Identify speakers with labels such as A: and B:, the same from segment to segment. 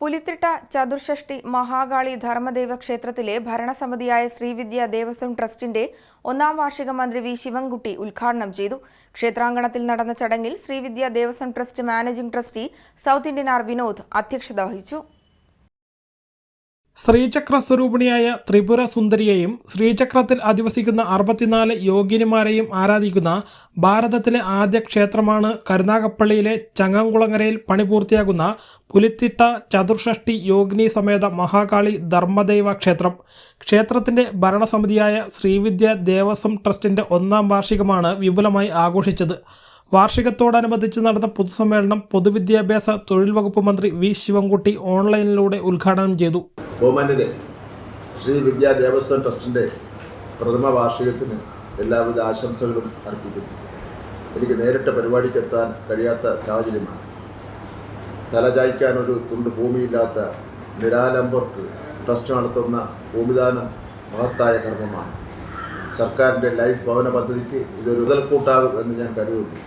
A: പുലിത്തിട്ട ചതുർഷഷ്ടി മഹാകാളി ധർമ്മദേവ ക്ഷേത്രത്തിലെ ഭരണസമിതിയായ ശ്രീവിദ്യ ദേവസ്വം ട്രസ്റ്റിന്റെ ഒന്നാം വാർഷിക മന്ത്രി വി ശിവൻകുട്ടി ഉദ്ഘാടനം ചെയ്തു. ക്ഷേത്രാങ്കണത്തിൽ നടന്ന ചടങ്ങിൽ Srividya Devaswom trust managing trustee South Indian R Vinod അധ്യക്ഷത വഹിച്ചു.
B: ശ്രീചക്ര സ്വരൂപിണിയായ ത്രിപുര സുന്ദരിയെയും ശ്രീചക്രത്തിൽ അധിവസിക്കുന്ന അറുപത്തിനാല് യോഗിനിമാരെയും ആരാധിക്കുന്ന ഭാരതത്തിലെ ആദ്യ ക്ഷേത്രമാണ് കരുനാഗപ്പള്ളിയിലെ ചങ്ങംകുളങ്ങരയിൽ പണി പൂർത്തിയാകുന്ന പുലിത്തിട്ട ചതുർഷഷ്ടി യോഗിനി സമേത മഹാകാളി ധർമ്മദൈവ ക്ഷേത്രം. ക്ഷേത്രത്തിന്റെ ഭരണസമിതിയായ ശ്രീവിദ്യ ദേവസ്വം ട്രസ്റ്റിന്റെ ഒന്നാം വാർഷികമാണ് വിപുലമായി ആഘോഷിച്ചത്. വാർഷികത്തോടനുബന്ധിച്ച് നടന്ന പൊതുസമ്മേളനം പൊതുവിദ്യാഭ്യാസ തൊഴിൽ വകുപ്പ് മന്ത്രി വി ശിവൻകുട്ടി ഓൺലൈനിലൂടെ ഉദ്ഘാടനം ചെയ്തു.
C: ബഹുമാന്യരെ ശ്രീ വിദ്യാ ദേവസ്വം ട്രസ്റ്റിന്റെ പ്രഥമ വാർഷികത്തിന് എല്ലാവിധ ആശംസകളും അർപ്പിക്കുന്നു. എനിക്ക് നേരിട്ട് പരിപാടിക്ക് എത്താൻ കഴിയാത്ത സാഹചര്യമാണ്. തലചായ്ക്കാൻ ഒരു തുണ്ട് ഭൂമിയില്ലാത്ത നിരാലംബർക്ക് ട്രസ്റ്റ് നടത്തുന്ന ഭൂമിദാനം മഹത്തായ കർമ്മമാണ്. സർക്കാരിന്റെ ലൈഫ് ഭവന പദ്ധതിക്ക് ഇതൊരു മുതൽക്കൂട്ടാകും എന്ന് ഞാൻ കരുതുന്നു.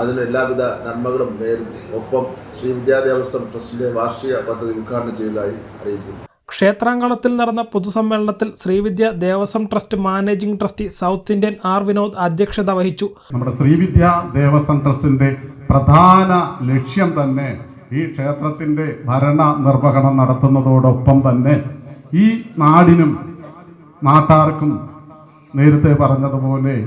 C: അതിന് എല്ലാവിധ നന്മകളും നേരുന്നു. ഒപ്പം ശ്രീ വിദ്യാദേവസ്വം ട്രസ്റ്റിന്റെ വാർഷിക പദ്ധതി ഉദ്ഘാടനം ചെയ്തതായി അറിയിക്കുന്നു.
B: ക്ഷേത്രാങ്കണത്തിൽ നടന്ന പൊതുസമ്മേളനത്തിൽ Srividya Devaswom trust managing trustee South Indian R Vinod അധ്യക്ഷത വഹിച്ചു.
D: നമ്മുടെ ശ്രീവിദ്യ ദേവസ്വം ട്രസ്റ്റിന്റെ പ്രധാന ലക്ഷ്യം തന്നെ ഈ ക്ഷേത്രത്തിന്റെ ഭരണ നിർവഹണം നടത്തുന്നതോടൊപ്പം തന്നെ ഈ നാടിനും നാട്ടാർക്കും നേരത്തെ പറഞ്ഞതുപോലെ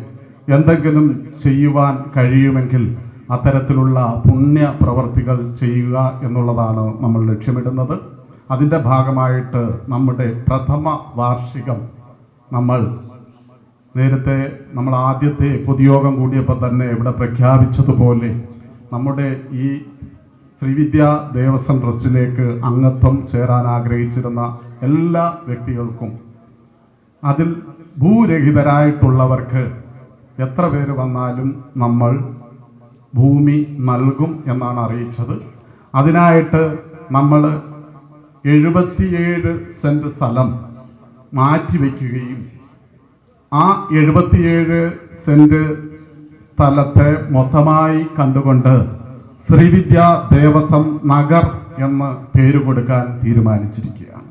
D: എന്തെങ്കിലും ചെയ്യുവാൻ കഴിയുമെങ്കിൽ അത്തരത്തിലുള്ള പുണ്യ പ്രവർത്തികൾ ചെയ്യുക എന്നുള്ളതാണ് നമ്മൾ ലക്ഷ്യമിടുന്നത്. അതിന്റെ ഭാഗമായിട്ട് നമ്മുടെ പ്രഥമ വാർഷികം നമ്മൾ നേരത്തെ നമ്മൾ ആദ്യത്തെ പൊതുയോഗം കൂടിയപ്പോൾ തന്നെ ഇവിടെ പ്രഖ്യാപിച്ചതുപോലെ നമ്മുടെ ഈ ശ്രീവിദ്യ ദേവസ്വം ട്രസ്റ്റിലേക്ക് അംഗത്വം ചേരാൻ ആഗ്രഹിച്ചിരുന്ന എല്ലാ വ്യക്തികൾക്കും അതിൽ ഭൂരഹിതരായിട്ടുള്ളവർക്ക് എത്ര പേര് വന്നാലും നമ്മൾ ഭൂമി നൽകും എന്നാണ് അറിയിച്ചത്. അതിനായിട്ട് നമ്മൾ എഴുപത്തിയേഴ് സെന്റ് സ്ഥലം മാറ്റിവെക്കുകയും ആ എഴുപത്തിയേഴ് സെന്റ് സ്ഥലത്തെ മൊത്തമായി കണ്ടുകൊണ്ട് ശ്രീവിദ്യ ദേവസ്വം നഗർ എന്ന് പേര് കൊടുക്കാൻ തീരുമാനിച്ചിരിക്കുകയാണ്.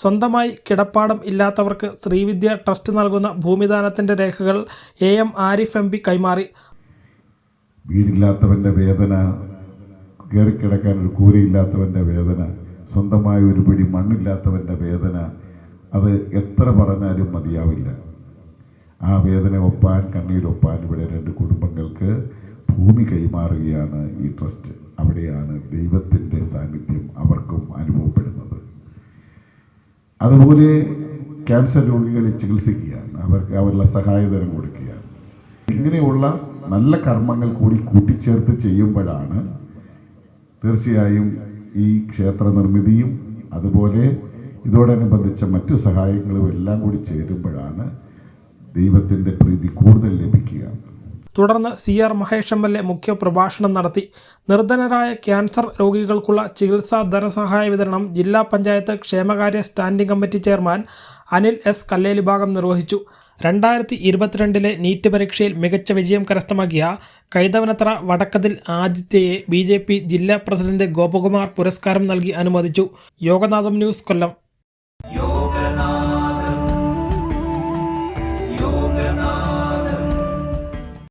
B: സ്വന്തമായി കിടപ്പാടം ഇല്ലാത്തവർക്ക് ശ്രീവിദ്യ ട്രസ്റ്റ് നൽകുന്ന ഭൂമിദാനത്തിന്റെ രേഖകൾ A M Arif M P കൈമാറി.
E: വീടില്ലാത്തവന്റെ വേദന കയറിക്കിടക്കാൻ ഒരു കൂരയില്ലാത്തവന്റെ വേദന സ്വന്തമായ ഒരു പിടി മണ്ണില്ലാത്തവന്റെ വേദന അത് എത്ര പറഞ്ഞാലും മതിയാവില്ല. ആ വേദന ഒപ്പാൻ കണ്ണീരൊപ്പാൻ ഇവിടെ രണ്ട് കുടുംബങ്ങൾക്ക് ഭൂമി കൈമാറുകയാണ് ഈ ട്രസ്റ്റ്. അവിടെയാണ് ദൈവത്തിന്റെ സാന്നിധ്യം അവർക്കും അനുഭവപ്പെടുന്നത്. അതുപോലെ ക്യാൻസർ രോഗികളെ ചികിത്സിക്കുകയാണ്. അവർക്ക് അവരുടെ സഹായധനം കൊടുക്കുകയാണ്. ഇങ്ങനെയുള്ള നല്ല കർമ്മങ്ങൾ കൂടി കൂട്ടിച്ചേർത്ത് ചെയ്യുമ്പോഴാണ് തീർച്ചയായും ഈ ക്ഷേത്ര നിർമ്മിതിയും അതുപോലെ ഇതോടനുബന്ധിച്ച മറ്റു സഹായങ്ങളും എല്ലാം കൂടി ചേരുമ്പോഴാണ് ദൈവത്തിന്റെ പ്രീതി കൂടുതൽ ലഭിക്കുക.
B: തുടർന്ന് C R Mahesh M L A മുഖ്യ പ്രഭാഷണം നടത്തി. നിർധനരായ ക്യാൻസർ രോഗികൾക്കുള്ള ചികിത്സാ ധനസഹായ വിതരണം ജില്ലാ പഞ്ചായത്ത് ക്ഷേമകാര്യ standing committee chairman Anil S Kalleli ഭാഗം നിർവഹിച്ചു. രണ്ടായിരത്തി ഇരുപത്തിരണ്ടിലെ നീറ്റ് പരീക്ഷയിൽ മികച്ച വിജയം കരസ്ഥമാക്കിയ കൈതവനത്ര വടക്കതിൽ ആദിത്യയെ ബി ജില്ലാ പ്രസിഡന്റ് ഗോപകുമാർ പുരസ്കാരം നൽകി അനുമോദിച്ചു. യോഗനാഥം ന്യൂസ് കൊല്ലം.